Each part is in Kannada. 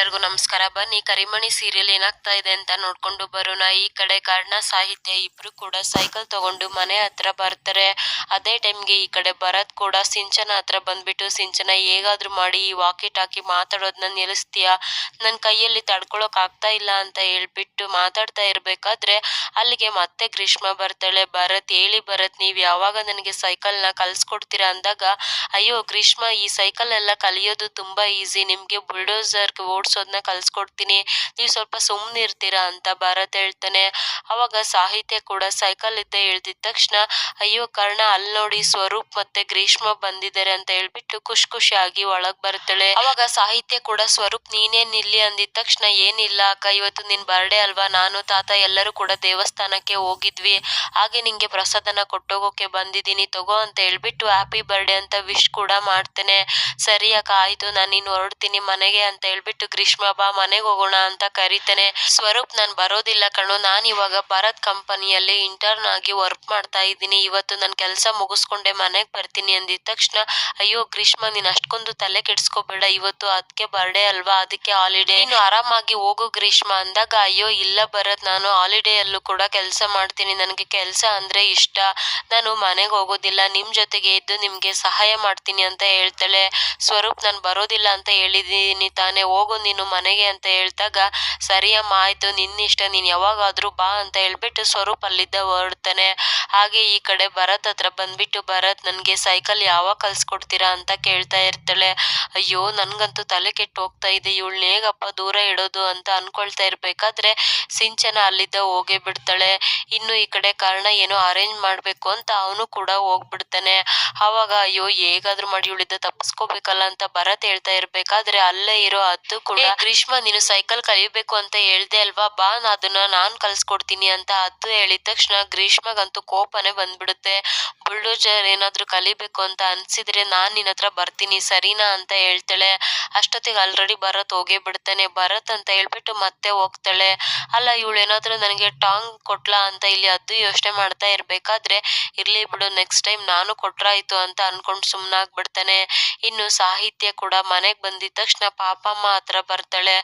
ಎಲ್ಲರಿಗೂ ನಮಸ್ಕಾರ. ಬನ್ನಿ, ಕರಿಮಣಿ ಸೀರಿಯಲ್ ಏನಾಗ್ತಾ ಇದೆ ಅಂತ ನೋಡ್ಕೊಂಡು ಬರೋಣ. ಈ ಕಡೆ ಕಾರಣ ಸಾಹಿತ್ಯ ಇಬ್ರು ಕೂಡ ಸೈಕಲ್ ತಗೊಂಡು ಮನೆ ಹತ್ರ ಬರ್ತಾರೆ. ಅದೇ ಟೈಮ್ಗೆ ಈ ಕಡೆ ಬರತ್ ಕೂಡ ಸಿಂಚನ ಹತ್ರ ಬಂದ್ಬಿಟ್ಟು, ಸಿಂಚನ ಹೇಗಾದ್ರೂ ಮಾಡಿ ಈ ವಾಕಿ ಟಾಕಿ ಮಾತಾಡೋದನ್ನ ನಿಲ್ಲಿಸ್ತೀಯಾ? ನನ್ನ ಕೈಯಲ್ಲಿ ತಡ್ಕೊಳಕ್ ಆಗ್ತಾ ಇಲ್ಲ ಅಂತ ಹೇಳ್ಬಿಟ್ಟು ಮಾತಾಡ್ತಾ ಇರ್ಬೇಕಾದ್ರೆ ಅಲ್ಲಿಗೆ ಮತ್ತೆ ಗ್ರೀಷ್ಮ ಬರ್ತಾಳೆ. ಭರತ್ ಹೇಳಿ, ಭರತ್ ನೀವ್ ಯಾವಾಗ ನನಗೆ ಸೈಕಲ್ನ ಕಲ್ಸ್ಕೊಡ್ತೀರಾ ಅಂದಾಗ, ಅಯ್ಯೋ, ಗ್ರೀಷ್ಮ, ಈ ಸೈಕಲ್ ಎಲ್ಲ ಕಲಿಯೋದು ತುಂಬಾ ಈಸಿ ನಿಮ್ಗೆ ಬುಲ್ಡೋಸರ್ ಓಡಿಸೋದನ್ನ ಕಲ್ಸ್ಕೊಡ್ತೀನಿ. ನೀವು ಸ್ವಲ್ಪ ಸುಮ್ಮನಿರ್ತೀರಾ ಅಂತ ಭರತ್ ಹೇಳ್ತಾನೆ. ಅವಾಗ ಸಾಹಿತ್ಯ ಕೂಡ ಸೈಕಲ್ ಇದ್ದ ಇಳ್ದಿದ ತಕ್ಷಣ, ಅಯ್ಯೋ ಕರ್ಣ, ಅಲ್ಲಿ ನೋಡಿ ಸ್ವರೂಪ್ ಮತ್ತೆ ಗ್ರೀಷ್ಮ ಬಂದಿದ್ದಾರೆ ಅಂತ ಹೇಳ್ಬಿಟ್ಟು ಖುಷಿ ಖುಷಿಯಾಗಿ ಒಳಗ್ ಬರ್ತಾಳೆ. ಅವಾಗ ಸಾಹಿತ್ಯ ಕೂಡ, ಸ್ವರೂಪ್ ನೀನೇನ್ ಇಲ್ಲಿ ಅಂದಿದ ತಕ್ಷಣ, ಏನಿಲ್ಲ ಅಕ್ಕ, ಇವತ್ತು ನಿನ್ ಬರ್ಡೇ ಅಲ್ವಾ? ನಾನು, ತಾತ ಎಲ್ಲರೂ ಕೂಡ ದೇವಸ್ಥಾನಕ್ಕೆ ಹೋಗಿದ್ವಿ. ಹಾಗೆ ನಿಂಗೆ ಪ್ರಸಾದನ ಕೊಟ್ಟೋಗೋಕೆ ಬಂದಿದ್ದೀನಿ. ತಗೋ ಅಂತ ಹೇಳ್ಬಿಟ್ಟು ಹ್ಯಾಪಿ ಬರ್ಡೇ ಅಂತ ವಿಶ್ ಕೂಡ ಮಾಡ್ತೇನೆ. ಸರಿ ಅಕ್ಕ, ಆಯ್ತು, ನಾನು ನೀನು ಹೊರಡ್ತೀನಿ ಮನೆಗೆ ಅಂತ ಹೇಳ್ಬಿಟ್ಟು ಗ್ರೀಷ್ಮ ಬಾ ಮನೆಗೆ ಹೋಗೋಣ ಅಂತ ಕರಿತೇನೆ. ಸ್ವರೂಪ್ ನಾನು ಬರೋದಿಲ್ಲ ಕಣೋ. ನಾನು ಇವಾಗ ಭರತ್ ಕಂಪನಿಯಲ್ಲಿ ಇಂಟರ್ನ್ ಆಗಿ ವರ್ಕ್ ಮಾಡ್ತಾ ಇದ್ದೀನಿ. ಇವತ್ತು ನನ್ನ ಕೆಲಸ ಮುಗಿಸ್ಕೊಂಡೆ ಮನೆಗೆ ಬರ್ತೀನಿ ಅಂದಿದ ತಕ್ಷಣ, ಅಯ್ಯೋ ಗ್ರೀಷ್ಮ ನೀನು ಅಷ್ಟೊಂದು ತಲೆ ಕೆಡಿಸ್ಕೋಬೇಡ. ಇವತ್ತು ಅದಕ್ಕೆ ಬರ್ಡೇ ಅಲ್ವಾ? ಅದಕ್ಕೆ ಹಾಲಿಡೇ ನೀನು ಆರಾಮಾಗಿ ಹೋಗು ಗ್ರೀಷ್ಮ. ಅಂದಾಗ, ಅಯ್ಯೋ ಇಲ್ಲ ಭರತ್, ನಾನು ಹಾಲಿಡೇಯಲ್ಲೂ ಕೂಡ ಕೆಲಸ ಮಾಡ್ತೀನಿ. ನನಗೆ ಕೆಲಸ ಅಂದ್ರೆ ಇಷ್ಟ. ನಾನು ಮನೆಗೆ ಹೋಗೋದಿಲ್ಲ. ನಿಮ್ಮ ಜೊತೆಗೆ ಇದ್ದು ನಿಮಗೆ ಸಹಾಯ ಮಾಡ್ತೀನಿ ಅಂತ ಹೇಳ್ತಾಳೆ. ಸ್ವರೂಪ್ ನಾನು ಬರೋದಿಲ್ಲ ಅಂತ ಹೇಳಿದ್ದೀನಿ ತಾನೇ. ಹೋಗು ನೀನು ಮನೆಗೆ ಅಂತ ಹೇಳ್ದಾಗ ಸರಿಯಮ್ಮ, ಆಯ್ತು, ನಿನ್ನಿಷ್ಟ, ನೀನು ಯಾವಾಗಾದರೂ ಬಾ ಅಂತ ಹೇಳ್ಬಿಟ್ಟು ಸ್ವರೂಪ್ ಅಲ್ಲಿದ್ದ ಹೊರಡ್ತಾನೆ. ಹಾಗೆ ಈ ಕಡೆ ಭರತ್ ಹತ್ರ ಬಂದ್ಬಿಟ್ಟು, ಭರತ್, ನನಗೆ ಸೈಕಲ್ ಯಾವಾಗ ಕಲ್ಸ್ಕೊಡ್ತೀರಾ ಅಂತ ಕೇಳ್ತಾ ಇರ್ತಾಳೆ. ಅಯ್ಯೋ, ನನಗಂತೂ ತಲೆ ಕೆಟ್ಟು ಹೋಗ್ತಾ ಇದೆ ಇವಳನ್ನ ಹೇಗಪ್ಪ ದೂರ ಇಡೋದು ಅಂತ ಅನ್ಕೊಳ್ತಾ ಇರ್ಬೇಕಾದ್ರೆ ಸಿಂಚನ ಅಲ್ಲಿದ್ದ ಹೋಗೇ ಬಿಡ್ತಾಳೆ. ಇನ್ನು ಈ ಕಡೆ ಕಾರಣ ಏನೋ ಅರೇಂಜ್ ಮಾಡಬೇಕು ಅಂತ ಅವನು ಕೂಡ ಹೋಗ್ಬಿಡ್ತಾನೆ. ಅವಾಗ, ಅಯ್ಯೋ, ಹೇಗಾದ್ರೂ ಮಾಡಿ ಇವಳಿದ್ದ ತಪ್ಪಿಸ್ಕೋಬೇಕಲ್ಲ ಅಂತ ಭರತ್ ಹೇಳ್ತಾ ಇರ್ಬೇಕಾದ್ರೆ ಅಲ್ಲೇ ಇರೋ ಹದ್ದು "ಏ, ಗ್ರೀಷ್ಮ ನೀನು ಸೈಕಲ್ ಕಲಿಬೇಕು ಅಂತ ಹೇಳ್ದೆ ಅಲ್ವಾ? ಬಾ ಅದನ್ನ ನಾನ್ ಕಲ್ಸ್ಕೊಡ್ತೀನಿ ಅಂತ ಅದು ಹೇಳಿದ ತಕ್ಷಣ ಗ್ರೀಷ್ಮಗಂತೂ ಕೋಪನೆ ಬಂದ್ಬಿಡುತ್ತೆ. ಬುಲ್ಡೋಜರ್ ಏನಾದ್ರೂ ಕಲಿಬೇಕು ಅಂತ ಅನ್ಸಿದ್ರೆ ನಾನ್ ನಿನ್ನ ಹತ್ರ ಬರ್ತೀನಿ ಸರಿನಾ ಅಂತ ಹೇಳ್ತಾಳೆ. ಅಷ್ಟೊತ್ತಿಗೆ ಆಲ್ರೆಡಿ ಭರತ್ ಹೋಗೇ ಬಿಡ್ತಾನೆ. ಭರತ್ ಅಂತ ಹೇಳ್ಬಿಟ್ಟು ಮತ್ತೆ ಹೋಗ್ತಾಳೆ. ಅಲ್ಲ ಇವಳು ಏನಾದ್ರೂ ನನಗೆ ಟಾಂಗ್ ಕೊಟ್ಲಾ ಅಂತ ಇಲ್ಲಿ ಅದು ಯೋಚನೆ ಮಾಡ್ತಾ ಇರ್ಬೇಕಾದ್ರೆ ಇರ್ಲಿ ಬಿಡು ನೆಕ್ಸ್ಟ್ ಟೈಮ್ ನಾನು ಕೊಟ್ರಾಯ್ತು ಅಂತ ಅನ್ಕೊಂಡ್ ಸುಮ್ನಾಗ್ಬಿಡ್ತಾನೆ. ಇನ್ನು ಸಾಹಿತ್ಯ ಕೂಡ ಮನೆಗೆ ಬಂದಿದ ತಕ್ಷಣ ಪಾಪಮ್ಮ ಹತ್ರ ಬರ್ತಾಳೆ.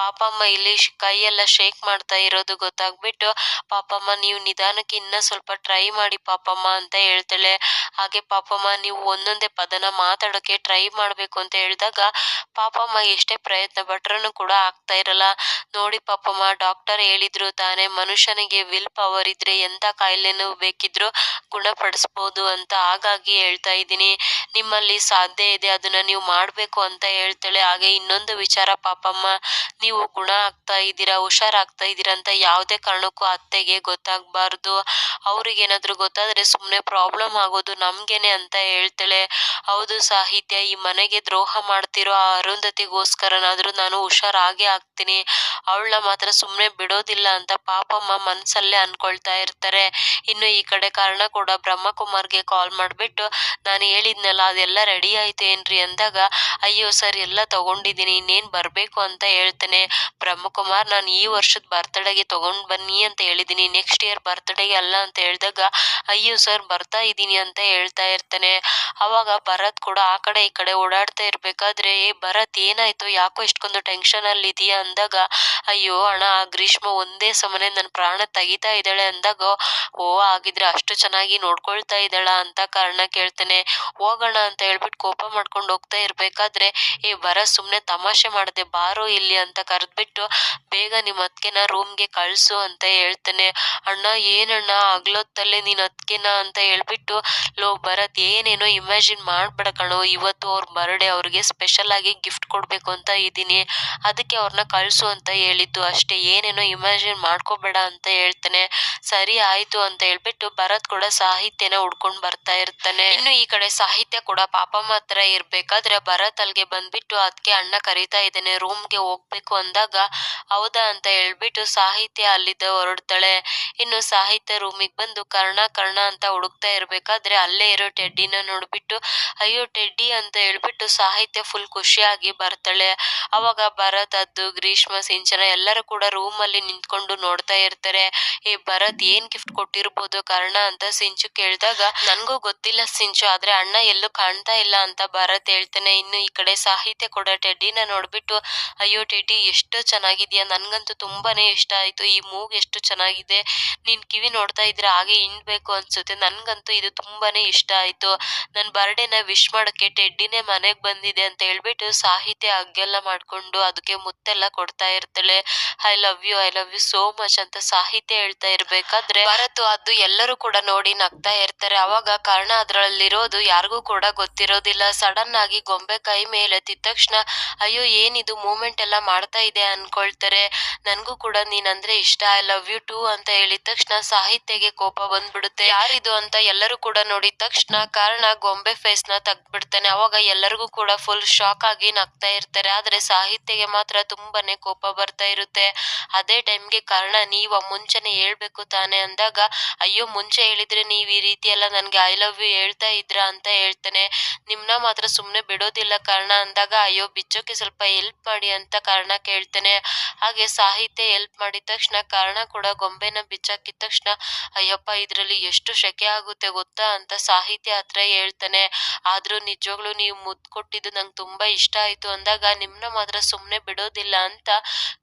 ಪಾಪಮ್ಮ ಇಲ್ಲಿ ಕೈಯೆಲ್ಲ ಶೇಕ್ ಮಾಡ್ತಾ ಇರೋದು ಗೊತ್ತಾಗ್ಬಿಟ್ಟು, ಪಾಪಮ್ಮ, ನೀವು ನಿಧಾನಕ್ಕೆ ಇನ್ನ ಸ್ವಲ್ಪ ಟ್ರೈ ಮಾಡಿ ಪಾಪಮ್ಮ ಅಂತ ಹೇಳ್ತಾಳೆ. ಹಾಗೆ ಪಾಪಮ್ಮ, ನೀವು ಒಂದೊಂದೇ ಪದನ ಮಾತಾಡೋಕೆ ಟ್ರೈ ಮಾಡಬೇಕು ಅಂತ ಹೇಳಿದಾಗ, ಪಾಪಮ್ಮ ಎಷ್ಟೇ ಪ್ರಯತ್ನ ಪಟ್ರೂ ಕೂಡ ಆಗ್ತಾ ಇರಲ್ಲ. ನೋಡಿ ಪಾಪಮ್ಮ ಡಾಕ್ಟರ್ ಹೇಳಿದ್ರು ತಾನೇ ಮನುಷ್ಯನಿಗೆ ವಿಲ್ ಪವರ್ ಇದ್ರೆ ಎಂತ ಕಾಯಿಲೆನೂ ಬೇಕಿದ್ರು ಗುಣಪಡಿಸ್ಬೋದು ಅಂತ ಹಾಗಾಗಿ ಹೇಳ್ತಾ ಇದ್ದೀನಿ. ನಿಮ್ಮಲ್ಲಿ ಸಾಧ್ಯ ಇದೆ, ಅದನ್ನ ನೀವು ಮಾಡಬೇಕು ಅಂತ ಹೇಳ್ತಾಳೆ. ಹಾಗೆ ಇನ್ನೊಂದು ವಿಚಾರ ಪಾಪಮ್ಮ, ನೀವು ಗುಣ ಆಗ್ತಾ ಇದ್ದೀರಾ, ಹುಷಾರಾಗ್ತಾ ಇದ್ದೀರಾ ಅಂತ ಯಾವುದೇ ಕಾರಣಕ್ಕೂ ಅತ್ತೆಗೆ ಗೊತ್ತಾಗಬಾರ್ದು. ಅವ್ರಿಗೇನಾದರೂ ಗೊತ್ತಾದರೆ ಸುಮ್ಮನೆ ಪ್ರಾಬ್ಲಮ್ ಆಗೋದು ನಮಗೇನೆ ಅಂತ ಹೇಳ್ತಾಳೆ. ಹೌದು ಸಾಹಿತ್ಯ, ಈ ಮನೆಗೆ ದ್ರೋಹ ಮಾಡ್ತಿರೋ ಆ ಅರುಂಧತಿಗೋಸ್ಕರನಾದರೂ ನಾನು ಹುಷಾರಾಗೇ ಆಗ್ತೀನಿ. ಅವಳನ್ನ ಮಾತ್ರ ಸುಮ್ಮನೆ ಬಿಡೋದಿಲ್ಲ ಅಂತ ಪಾಪಮ್ಮ ಮನಸ್ಸಲ್ಲೇ ಅನ್ಕೊಳ್ತಾ ಇರ್ತಾರೆ. ಇನ್ನು ಈ ಕಡೆ ಕಾರಣ ಕೂಡ ಬ್ರಹ್ಮಕುಮಾರ್ಗೆ ಕಾಲ್ ಮಾಡಿಬಿಟ್ಟು, ನಾನು ಹೇಳಿದ್ನಲ್ಲ, ಅದೆಲ್ಲ ರೆಡಿ ಆಯ್ತು ಏನ್ರಿ ಅಂದಾಗ, ಅಯ್ಯೋ ಸರ್, ಎಲ್ಲ ತಗೊಂಡಿದ್ದೀನಿ, ಇನ್ನೇನ್ ಬರ್ಬೇಕು ಅಂತ ಹೇಳ್ತಾನೆ. ಬ್ರಹ್ಮಕುಮಾರ್, ನಾನು ಈ ವರ್ಷದ ಬರ್ತ್ಡೇಗೆ ತಗೊಂಡ್ ಬನ್ನಿ ಅಂತ ಹೇಳಿದ್ದೀನಿ ನೆಕ್ಸ್ಟ್ ಇಯರ್ ಬರ್ತ್ಡೇಗೆ ಅಲ್ಲ ಅಂತ ಹೇಳಿದಾಗ, ಅಯ್ಯೋ ಸರ್ ಬರ್ತಾ ಇದ್ದೀನಿ ಅಂತ ಹೇಳ್ತಾ ಇರ್ತಾನೆ. ಅವಾಗ ಭರತ್ ಕೂಡ ಆ ಕಡೆ ಈ ಕಡೆ ಓಡಾಡ್ತಾ ಇರ್ಬೇಕಾದ್ರೆ, ಏ ಭರತ್, ಏನಾಯ್ತು? ಯಾಕೋ ಇಷ್ಟೊಂದು ಟೆನ್ಷನಲ್ಲಿ ಇದೆಯಾ? ಅಂದಾಗ, ಅಯ್ಯೋ ಅಣ್ಣ ಗ್ರೀಷ್ಮ ಒಂದೇ ಸಮನೆ ನನ್ನ ಪ್ರಾಣ ತೆಗಿತಾ ಇದ್ದಾಳೆ. ಅಂದಾಗ, ಓ ಆಗಿದ್ರೆ ಅಷ್ಟು ಚೆನ್ನಾಗಿ ನೋಡ್ಕೊಳ್ತಾ ಇದ್ದಾಳ ಅಂತ ಕಾರಣ ಕೇಳ್ತೇನೆ. ಹೋಗೋಣ ಅಂತ ಹೇಳ್ಬಿಟ್ಟು ಕೋಪ ಮಾಡ್ಕೊಂಡು ಹೋಗ್ತಾ ಇರ್ಬೇಕಾದ್ರೆ, ಏ ಬರ ಸುಮ್ಮನೆ ತಮಾಷೆ ಮಾಡದೆ ಬಾರೋ ಇಲ್ಲಿ ಅಂತ ಕರೆದ್ಬಿಟ್ಟು ಬೇಗ ನಿಮ್ಮ ಅತ್ಕೆನ ರೂಮ್ಗೆ ಕಳಿಸು ಅಂತ ಹೇಳ್ತಾನೆ. ಅಣ್ಣ, ಏನಣ್ಣ ಆಗ್ಲೊತ್ತಲ್ಲೇ ನೀನು ಅತ್ಕೆನ ಅಂತ ಹೇಳ್ಬಿಟ್ಟು, ಲೋ, ಭರತ್, ಏನೇನೋ ಇಮ್ಯಾಜಿನ್ ಮಾಡ್ಬೇಡ ಕಣೋ. ಇವತ್ತು ಅವ್ರ ಬರ್ಡೇ ಅವ್ರಿಗೆ ಸ್ಪೆಷಲ್ ಆಗಿ ಗಿಫ್ಟ್ ಕೊಡಬೇಕು ಅಂತ ಇದ್ದೀನಿ. ಅದಕ್ಕೆ ಅವ್ರನ್ನ ಕಳಿಸು ಅಂತ ಹೇಳಿದ್ದು. ಅಷ್ಟೇ, ಏನೇನೋ ಇಮ್ಯಾಜಿನ್ ಮಾಡ್ಕೋಬೇಡ ಅಂತ ಹೇಳ್ತಾನೆ. ಸರಿ ಆಯ್ತು ಅಂತ ಹೇಳ್ಬಿಟ್ಟು ಭರತ್ ಕೂಡ ಸಾಹಿತ್ಯನ ಹುಡ್ಕೊಂಡು ಬರ್ತಾ ಇರ್ತಾನೆ. ಇನ್ನು ಈ ಕಡೆ ಸಾಹಿತ್ಯ ಕೂಡ ಪಾಪ ಮಾತ್ರ ಇರ್ಬೇಕಾದ್ರೆ ಭರತ್ ಅಲ್ಲಿಗೆ ಬಂದ್ಬಿಟ್ಟು ಅದಕ್ಕೆ ಅಣ್ಣ ಕರೀತಾ ಇದ್ದಾನೆ. ರೂಮ್ಗೆ ಹೋಗ್ಬೇಕು ಅಂದಾಗ, ಹೌದಾ ಅಂತ ಹೇಳ್ಬಿಟ್ಟು ಸಾಹಿತ್ಯ ಅಲ್ಲಿದ್ದ ಹೊರಡ್ತಾಳೆ. ಇನ್ನು ಸಾಹಿತ್ಯ ರೂಮಿಗೆ ಬಂದು ಕರ್ಣ ಕರ್ಣ ಅಂತ ಹುಡುಕ್ತಾ ಇರ್ಬೇಕಾದ್ರೆ ಅಲ್ಲೇ ಇರೋ ಟೆಡ್ಡಿನ ನೋಡ್ಬಿಟ್ಟು, ಅಯ್ಯೋ ಟೆಡ್ಡಿ ಅಂತ ಹೇಳ್ಬಿಟ್ಟು ಸಾಹಿತ್ಯ ಫುಲ್ ಖುಷಿಯಾಗಿ ಬರ್ತಾಳೆ. ಅವಾಗ ಭರತ್, ಅದ್ದು, ಗ್ರೀಷ್ಮ, ಸಿಂಚನ ಎಲ್ಲರೂ ಕೂಡ ರೂಮ್ ಅಲ್ಲಿ ನಿಂತ್ಕೊಂಡು ನೋಡ್ತಾ ಇರ್ತಾರೆ. ಏ ಭರತ್, ಏನ್ ಗಿಫ್ಟ್ ಕೊಟ್ಟಿರ್ಬೋದು ಕರ್ಣ ಅಂತ ಸಿಂಚು ಕೇಳಿದಾಗ ನನಗೂ ಗೊತ್ತಿಲ್ಲ ಸಿಂಚು, ಆದ್ರೆ ಅಣ್ಣ ಎಲ್ಲೂ ಕಾಣ್ತಾ ಇಲ್ಲ ಅಂತ ಭರತ್ ಹೇಳ್ತಾನೆ. ಇನ್ನು ಈ ಕಡೆ ಸಾಹಿತ್ಯ ಕೂಡ ಟೆಡ್ಡಿನ ನೋಡ್ಬಿಟ್ಟು ಅಯ್ಯೋ ಟೇಟಿ, ಎಷ್ಟು ಚೆನ್ನಾಗಿದ್ಯಾ? ನನ್ಗಂತೂ ತುಂಬಾನೇ ಇಷ್ಟ ಆಯ್ತು. ಈ ಮೂಗ್ ಎಷ್ಟು ಚೆನ್ನಾಗಿದೆ? ನಿನ್ ಕಿವಿ ನೋಡ್ತಾ ಇದ್ರೆ ಹಾಗೆ ಹಿಂಡ್ಬೇಕು ಅನ್ಸುತ್ತೆ. ನನ್ಗಂತೂ ಇದು ತುಂಬಾನೇ ಇಷ್ಟ ಆಯ್ತು. ನನ್ ಬರ್ಡೇನ ವಿಶ್ ಮಾಡಕ್ಕೆ ಟೆಡ್ಡಿನೇ ಮನೆಗೆ ಬಂದಿದೆ ಅಂತ ಹೇಳ್ಬಿಟ್ಟು ಸಾಹಿತ್ಯ ಹಗ್ಗೆಲ್ಲ ಮಾಡ್ಕೊಂಡು ಅದಕ್ಕೆ ಮುತ್ತೆಲ್ಲ ಕೊಡ್ತಾ ಇರ್ತಾಳೆ. I love you, I love you so much ಅಂತ ಸಾಹಿತ್ಯ ಹೇಳ್ತಾ ಇರ್ಬೇಕಾದ್ರೆ ಭರತು ಅದು ಎಲ್ಲರೂ ಕೂಡ ನೋಡಿ ನಗ್ತಾ ಇರ್ತಾರೆ. ಅವಾಗ ಕಾರಣ ಅದ್ರಲ್ಲಿರೋದು ಯಾರಿಗೂ ಕೂಡ ಗೊತ್ತಿರೋದಿಲ್ಲ. ಸಡನ್ ಆಗಿ ಗೊಂಬೆ ಕೈ ಮೇಲೆ ತಕ್ಷಣ ಅಯ್ಯೋ, ಏನಿದು? ಮೂಮೆಂಟ್ ಎಲ್ಲ ಮಾಡ್ತಾ ಇದೆ ಅನ್ಕೊಳ್ತಾರೆ. ನನಗೂ ಕೂಡ ನೀನಂದ್ರೆ ಇಷ್ಟ. ಐ ಲವ್ ಯು ಟು ಅಂತ ಹೇಳಿದ ತಕ್ಷಣ ಸಾಹಿತ್ಯಗೆ ಕೋಪ ಬಂದ್ಬಿಡುತ್ತೆ. ಯಾರಿದು ಅಂತ ಎಲ್ಲರೂ ಕೂಡ ನೋಡಿದ ತಕ್ಷಣ ಕಾರಣ ಗೊಂಬೆ ಫೇಸ್ನ ತೆಗ್ದ್ಬಿಡ್ತಾನೆ. ಅವಾಗ ಎಲ್ಲರಿಗೂ ಕೂಡ ಫುಲ್ ಶಾಕ್ ಆಗಿ ನಗ್ತಾ ಇರ್ತಾರೆ. ಆದ್ರೆ ಸಾಹಿತ್ಯಗೆ ಮಾತ್ರ ತುಂಬಾನೇ ಕೋಪ ಬರ್ತಾ ಇರುತ್ತೆ. ಅದೇ ಟೈಮ್ಗೆ ಕಾರಣ ನೀವು ಮುಂಚೆನೆ ಹೇಳ್ಬೇಕು ತಾನೆ ಅಂದಾಗ, ಅಯ್ಯೋ, ಮುಂಚೆ ಹೇಳಿದ್ರೆ ನೀವ್ ಈ ರೀತಿ ಎಲ್ಲ ನನ್ಗೆ ಐ ಲವ್ ಯು ಹೇಳ್ತಾ ಇದ್ರ? ಅಂತ ಹೇಳ್ತಾನೆ. ನಿಮ್ನ ಮಾತ್ರ ಸುಮ್ನೆ ಬಿಡೋದಿಲ್ಲ ಕಾರಣ ಅಂದಾಗ, ಅಯ್ಯೋ, ಬಿಚ್ಚೋಕೆ ಸ್ವಲ್ಪ ಹೆಲ್ಪ್ ಮಾಡಿ ಅಂತ ಕಾರಣ ಕೇಳ್ತೇನೆ. ಹಾಗೆ ಸಾಹಿತ್ಯ ಹೆಲ್ಪ್ ಮಾಡಿದ ತಕ್ಷಣ ಕಾರಣ ಕೂಡ ಗೊಂಬೆನ ಬಿಚ್ಚಾಕಿದ ತಕ್ಷಣ, ಅಯ್ಯಪ್ಪ, ಇದರಲ್ಲಿ ಎಷ್ಟು ಶೆಕೆ ಆಗುತ್ತೆ ಗೊತ್ತಾ? ಅಂತ ಸಾಹಿತ್ಯ ಹತ್ರ ಹೇಳ್ತಾನೆ. ಆದ್ರೂ ನಿಜವಾಗ್ಲೂ ನೀವು ಮುದ್ದು ಕೊಟ್ಟಿದ್ದು ನಂಗೆ ತುಂಬಾ ಇಷ್ಟ ಆಯ್ತು. ಅಂದಾಗ ನಿಮ್ನ ಮಾತ್ರ ಸುಮ್ಮನೆ ಬಿಡೋದಿಲ್ಲ ಅಂತ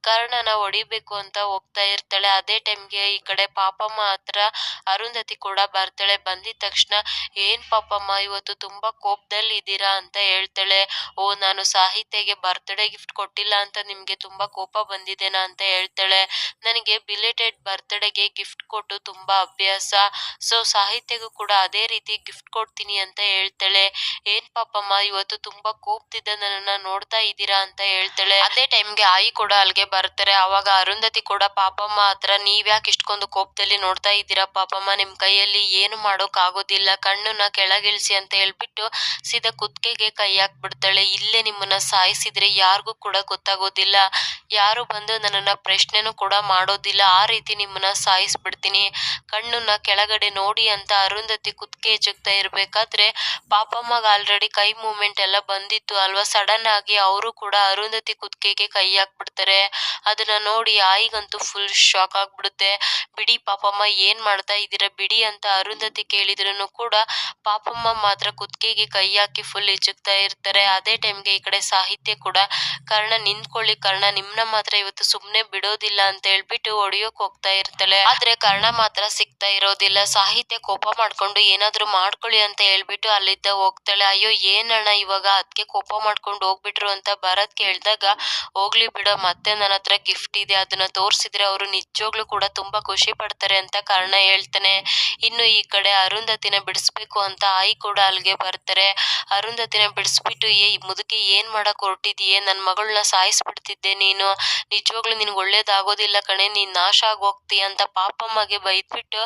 ಕಾರಣನ ಹೊಡಿಬೇಕು ಅಂತ ಹೋಗ್ತಾ ಇರ್ತಾಳೆ. ಅದೇ ಟೈಮ್ಗೆ ಈ ಕಡೆ ಪಾಪಮ್ಮ ಹತ್ರ ಅರುಂಧತಿ ಕೂಡ ಬರ್ತಾಳೆ. ಬಂದಿದ ತಕ್ಷಣ, ಏನ್ ಪಾಪಮ್ಮ, ಇವತ್ತು ತುಂಬಾ ಕೋಪದಲ್ಲಿ ಇದ್ದೀರಾ ಅಂತ ಹೇಳ್ತಾಳೆ. ಓ, ನಾನು ಸಾಹಿತ್ಯಗೆ ಬರ್ತ್ಡೇ ಗಿಫ್ಟ್ ಕೊಟ್ಟಿಲ್ಲ ಅಂತ ನಿಮ್ಗೆ ತುಂಬಾ ಕೋಪ ಬಂದಿದೆನಾ ಅಂತ ಹೇಳ್ತಾಳೆ. ನನಗೆ ಬಿಲೇಟೆಡ್ ಬರ್ತ್ಡೇಗೆ ಗಿಫ್ಟ್ ಕೊಟ್ಟು ತುಂಬಾ ಅಭ್ಯಾಸ. ಸೊ ಸಾಹಿತ್ಯಗೂ ಕೂಡ ಅದೇ ರೀತಿ ಗಿಫ್ಟ್ ಕೊಡ್ತೀನಿ ಅಂತ ಹೇಳ್ತಾಳೆ. ಏನ್ ಪಾಪಮ್ಮ, ಇವತ್ತು ತುಂಬಾ ಕೋಪದಿಂದ ನನ್ನ ನೋಡ್ತಾ ಇದ್ದೀರಾ ಅಂತ ಹೇಳ್ತಾಳೆ. ಅದೇ ಟೈಮ್ಗೆ ಆಯಿ ಕೂಡ ಅಲ್ಲಿಗೆ ಬರ್ತಾರೆ. ಅವಾಗ ಅರುಂಧತಿ ಕೂಡ, ಪಾಪಮ್ಮ ಹತ್ರ ನೀವ್ಯಾಕೆ ಇಷ್ಟೊಂದು ಕೋಪದಲ್ಲಿ ನೋಡ್ತಾ ಇದ್ದೀರಾ ಪಾಪಮ್ಮ? ನಿಮ್ ಕೈಯಲ್ಲಿ ಏನು ಮಾಡೋಕ್ ಆಗೋದಿಲ್ಲ ಕಣ್ಣನ್ನ ಕೆಳಗಿಳಿಸಿ ಅಂತ ಹೇಳ್ಬಿಟ್ಟು ಸೀದಾ ಕುತ್ತಿಗೆಗೆ ಕೈ ಹಾಕ್ಬಿಡ್ತಾಳೆ. ಇಲ್ಲೇ ನಿಮ್ಮನ್ನ ಸಾಯಿಸಿದ್ರೆ ಯಾರಿಗೂ ಕೂಡ ಗೊತ್ತಾಗೋದಿಲ್ಲ. ಯಾರು ಬಂದು ನನ್ನನ್ನ ಪ್ರಶ್ನೆನೂ ಕೂಡ ಮಾಡೋದಿಲ್ಲ. ಆ ರೀತಿ ನಿಮ್ಮನ್ನ ಸಾಯಿಸ್ಬಿಡ್ತೀನಿ. ಕಣ್ಣನ್ನ ಕೆಳಗಡೆ ನೋಡಿ ಅಂತ ಅರುಂಧತಿ ಕುತ್ತಿಗೆ ಜಗ್ತಾ ಇರಬೇಕಾದ್ರೆ ಪಾಪಮ್ಮಗೆ ಆಲ್ರೆಡಿ ಕೈ ಮೂಮೆಂಟ್ ಎಲ್ಲ ಬಂದಿತ್ತು ಅಲ್ವಾ? ಸಡನ್ ಆಗಿ ಅವರು ಕೂಡ ಅರುಂಧತಿ ಕುತ್ಕೆಗೆ ಕೈ ಹಾಕ್ಬಿಡ್ತಾರೆ. ಅದನ್ನ ನೋಡಿ ಆಯಿಗಂತೂ ಫುಲ್ ಶಾಕ್ ಆಗ್ಬಿಡುತ್ತೆ. ಬಿಡಿ ಪಾಪಮ್ಮ, ಏನ್ ಮಾಡ್ತಾ ಇದ್ದೀರಾ? ಬಿಡಿ ಅಂತ ಅರುಂಧತಿ ಕೇಳಿದ್ರು ಕೂಡ ಪಾಪಮ್ಮ ಮಾತ್ರ ಕುತ್ಕೆಗೆ ಕೈ ಹಾಕಿ ಫುಲ್ ಹೆಚ್ಚುಕ್ತಾ ಇರ್ತಾರೆ. ಅದೇ ಟೈಮ್ಗೆ ಈ ಕಡೆ ಸಾಹಿತ್ಯ ಕೂಡ ಕರ್ಣ ನಿಂತ್ಕೊಳ್ಳಿ. ಕರ್ಣ ನಿಮ್ನ ಮಾತ್ರ ಇವತ್ತು ಸುಮ್ನೆ ಬಿಡೋದಿಲ್ಲ ಅಂತ ಹೇಳ್ಬಿಟ್ಟು ಹೊಡಿಯೋಕ್ ಹೋಗ್ತಾ ಇರ್ತಾಳೆ. ಆದ್ರೆ ಕರ್ಣ ಮಾತ್ರ ಸಿಗ್ತಾ ಇರೋದಿಲ್ಲ. ಸಾಹಿತ್ಯ ಕೋಪ ಮಾಡ್ಕೊಂಡು ಏನಾದ್ರು ಮಾಡ್ಕೊಳ್ಳಿ ಅಂತ ಹೇಳ್ಬಿಟ್ಟು ಅಲ್ಲಿದ್ದ ಹೋಗ್ತಾಳೆ. ಅಯ್ಯೋ, ಏನಣ್ಣ ಇವಾಗ? ಅದಕ್ಕೆ ಕೋಪ ಮಾಡ್ಕೊಂಡು ಹೋಗ್ಬಿಟ್ರು ಅಂತ ಭರತ್ ಕೇಳಿದಾಗ, ಹೋಗ್ಲಿ ಬಿಡೋ, ಮತ್ತೆ ನನ್ನ ಹತ್ರ ಗಿಫ್ಟ್ ಇದೆ. ಅದನ್ನ ತೋರ್ಸಿದ್ರೆ ಅವರು ನಿಜವಾಗ್ಲೂ ಕೂಡ ತುಂಬಾ ಖುಷಿ ಪಡ್ತಾರೆ ಅಂತ ಕಾರಣ ಹೇಳ್ತಾನೆ. ಇನ್ನು ಈ ಕಡೆ ಅರುಂಧತಿನ ಬಿಡಿಸ್ಬೇಕು ಅಂತ ಆಯಿ ಕೂಡ ಅಲ್ಲಿಗೆ ಬರ್ತಾರೆ. ಅರುಂಧತಿನ ಬಿಡಿಸ್ಬಿಟ್ಟು, ಏ ಮುದುಕಿ ಏನ್ ಮಾಡಕ್ ಹೊರಟಿದೀಯೇ? ನನ್ ಮಗಳನ್ನ ಸಾಯಿಸ್ಬಿಡ್ತಿದ್ದೆ ನೀನು. ನಿಜವಾಗ್ಲೂ ನಿನ್ಗೆ ಒಳ್ಳೇದಾಗೋದಿಲ್ಲ ಕಣೆ, ನೀನ್ ನಾಶ ಆಗಿ ಅಂತ ಪಾಪಮ್ಮಗೆ ಬೈದ್ಬಿಟ್ಟು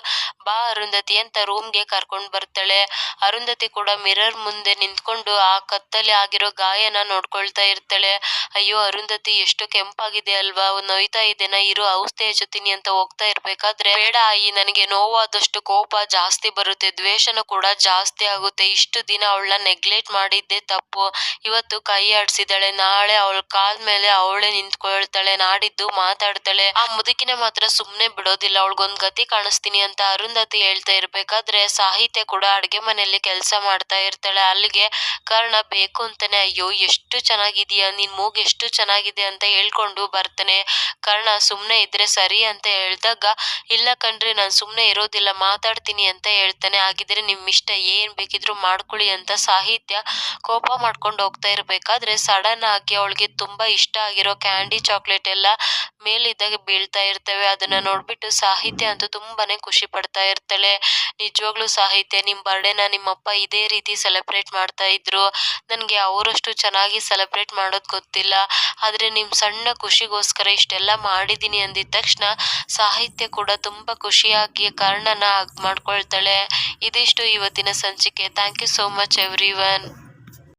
ಬಾ ಅರುಂಧತಿ ಅಂತ ರೂಮ್ಗೆ ಕರ್ಕೊಂಡು ಬರ್ತಾಳೆ. ಅರುಂಧತಿ ಕೂಡ ಮಿರರ್ ಮುಂದೆ ನಿಂತ್ಕೊಂಡು ಆ ಕತ್ತಲೆ ಆಗಿರೋ ಗಾಯನ ನೋಡ್ಕೊಳ್ತಾ ಇರ್ತಾಳೆ. ಅಯ್ಯೋ ಅರುಂಧತಿ, ಎಷ್ಟು ಕೆಂಪಾಗಿದೆ ಅಲ್ವಾ? ನೋಯ್ತಾ ಇದೆನಾ ಇರೋ, ಔಷಧಿ ಹಚ್ಚುತ್ತೀನಿ ಅಂತ ಹೋಗ್ತಾ ಇರ್ಬೇಕಾದ್ರೆ ಬೇಡ ಆಯಿ, ನನಗೆ ನೋವಾದಷ್ಟು ಕೋಪ ಜಾಸ್ತಿ ಬರುತ್ತೆ, ದ್ವೇಷನೂ ಕೂಡ ಜಾಸ್ತಿ ಆಗುತ್ತೆ. ಇಷ್ಟು ದಿನ ಅವಳನ್ನ ನೆಗ್ಲೆಕ್ಟ್ ಮಾಡಿದ್ದೆ ತಪ್ಪು. ಇವತ್ತು ಕೈ ಆಡ್ಸಿದಾಳೆ ನಾಳೆ ಅವಳ ಕಾಲ್ ಮೇಲೆ ಅವಳೇ ನಿಂತ್ಕೊಳ್ತಾಳೆ, ನಾಡಿದ್ದು ಮಾತಾಡ್ತಾಳೆ. ಆ ಮುದುಕಿನ ಮಾತ್ರ ಸುಮ್ನೆ ಬಿಡೋದಿಲ್ಲ, ಅವಳಗೊಂದ್ ಗತಿ ಕಾಣಿಸ್ತೀನಿ ಅಂತ ಅರುಂಧತಿ ಹೇಳ್ತಾ ಇರ್ಬೇಕಾದ್ರೆ ಸಾಹಿತ್ಯ ಕೂಡ ಅಡ್ಗೆ ಮನೆಯಲ್ಲಿ ಕೆಲಸ ಮಾಡ್ತಾ ಇರ್ತಾಳೆ. ಅಲ್ಲಿಗೆ, ಕಾರಣ, ಬೇಕು ಅಂತಾನೆ, ಅಯ್ಯೋ, ಎಷ್ಟು ಚೆನ್ನಾಗಿದೀಯ ನಿನ್ ಮೂಗ್ ಎಷ್ಟು ಚೆನ್ನಾಗಿದೆ ಅಂತ ಹೇಳ್ಕೊಂಡು ಬರ್ತಾನೆ. ಕರ್ಣ, ಸುಮ್ನೆ ಇದ್ರೆ ಸರಿ ಅಂತ ಹೇಳ್ದಾಗ, ಇಲ್ಲ ಕಣ್ರಿ, ನಾನ್ ಸುಮ್ನೆ ಇರೋದಿಲ್ಲ, ಮಾತಾಡ್ತೀನಿ ಅಂತ ಹೇಳ್ತಾನೆ. ಹಾಗಿದ್ರೆ ನಿಮ್ ಇಷ್ಟ ಏನ್ ಬೇಕಿದ್ರು ಮಾಡ್ಕೊಳ್ಳಿ ಅಂತ ಸಾಹಿತ್ಯ ಕೋಪ ಮಾಡ್ಕೊಂಡು ಹೋಗ್ತಾ ಇರ್ಬೇಕಾದ್ರೆ ಸಡನ್ ಆಗಿ ಅವಳಿಗೆ ತುಂಬಾ ಇಷ್ಟ ಆಗಿರೋ ಕ್ಯಾಂಡಿ ಚಾಕ್ಲೇಟ್ ಎಲ್ಲ ಮೇಲಿದ್ದಾಗ ಬೀಳ್ತಾ ಇರ್ತವೆ. ಅದನ್ನ ನೋಡ್ಬಿಟ್ಟು ಸಾಹಿತ್ಯ ಅಂತೂ ತುಂಬಾನೇ ಖುಷಿ ಪಡ್ತಾ ಇರ್ತಾಳೆ. ನಿಜವಾಗ್ಲೂ ಸಾಹಿತ್ಯ, ನಿಮ್ ಬರ್ಡೇನ ನಿಮ್ಮಪ್ಪ ಇದೇ ರೀತಿ ಸೆಲೆಬ್ರೇಟ್ ಮಾಡ್ತಾ ಇದ್ರು. ನನಗೆ ಅವರಷ್ಟು ಚೆನ್ನಾಗಿ ಸೆಲೆಬ್ರೇಟ್ ಮಾಡೋದು ಗೊತ್ತಿಲ್ಲ. ಆದ್ರೆ ನಿಮ್ ಸಣ್ಣ ಖುಷಿಗೋಸ್ಕರ ಇಷ್ಟೆಲ್ಲ ಮಾಡಿದೀನಿ ಅಂದಿದ ತಕ್ಷಣ ಸಾಹಿತ್ಯ ಕೂಡ ತುಂಬಾ ಖುಷಿಯಾಗಿ ಕಾರಣನ ಮಾಡ್ಕೊಳ್ತಾಳೆ. ಇದಿಷ್ಟು ಇವತ್ತಿನ ಸಂಚಿಕೆ. Thank you so much everyone